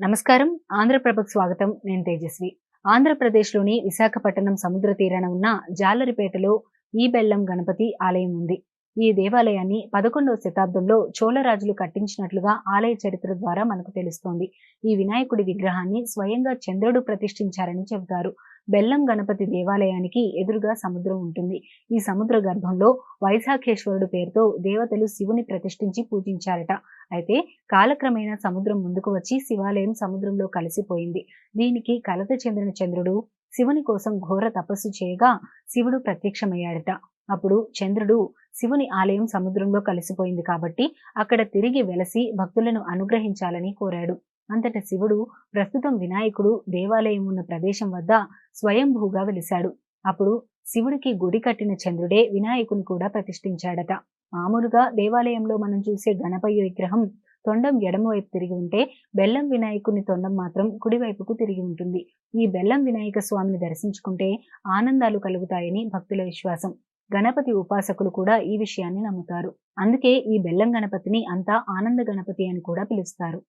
నమస్కారం. ఆంధ్రప్రభకు స్వాగతం. నేను తేజస్వి. ఆంధ్రప్రదేశ్లోని విశాఖపట్నం సముద్ర తీరాన ఉన్న జాలరిపేటలో ఈ బెల్లం గణపతి ఆలయం ఉంది. ఈ దేవాలయాన్ని పదకొండవ శతాబ్దంలో చోళరాజులు కట్టించినట్లుగా ఆలయ చరిత్ర ద్వారా మనకు తెలుస్తోంది. ఈ వినాయకుడి విగ్రహాన్ని స్వయంగా చంద్రుడు ప్రతిష్ఠించారని చెబుతారు. బెల్లం గణపతి దేవాలయానికి ఎదురుగా సముద్రం ఉంటుంది. ఈ సముద్ర గర్భంలో వైశాఖేశ్వరుడు పేరుతో దేవతలు శివుని ప్రతిష్ఠించి పూజించారట. అయితే కాలక్రమేణా సముద్రం ముందుకు వచ్చి శివాలయం సముద్రంలో కలిసిపోయింది. దీనికి కలత చెందిన చంద్రుడు శివుని కోసం ఘోర తపస్సు చేయగా శివుడు ప్రత్యక్షమయ్యాడట. అప్పుడు చంద్రుడు శివుని ఆలయం సముద్రంలో కలిసిపోయింది కాబట్టి అక్కడ తిరిగి వెలసి భక్తులను అనుగ్రహించాలని కోరాడు. అంతట శివుడు ప్రస్తుతం వినాయకుడు దేవాలయం ఉన్న ప్రదేశం వద్ద స్వయంభూగా వెలిశాడు. అప్పుడు శివుడికి గుడి కట్టిన చంద్రుడే వినాయకుని కూడా ప్రతిష్ఠించాడట. మామూలుగా దేవాలయంలో మనం చూసే గణపయ్య విగ్రహం తొండం ఎడమవైపు తిరిగి ఉంటే బెల్లం వినాయకుని తొండం మాత్రం కుడివైపుకు తిరిగి ఉంటుంది. ఈ బెల్లం వినాయక స్వామిని దర్శించుకుంటే ఆనందాలు కలుగుతాయని భక్తుల విశ్వాసం. గణపతి ఉపాసకులు కూడా ఈ విషయాన్ని నమ్ముతారు. అందుకే ఈ బెల్లం గణపతిని అంతా ఆనంద గణపతి అని కూడా పిలుస్తారు.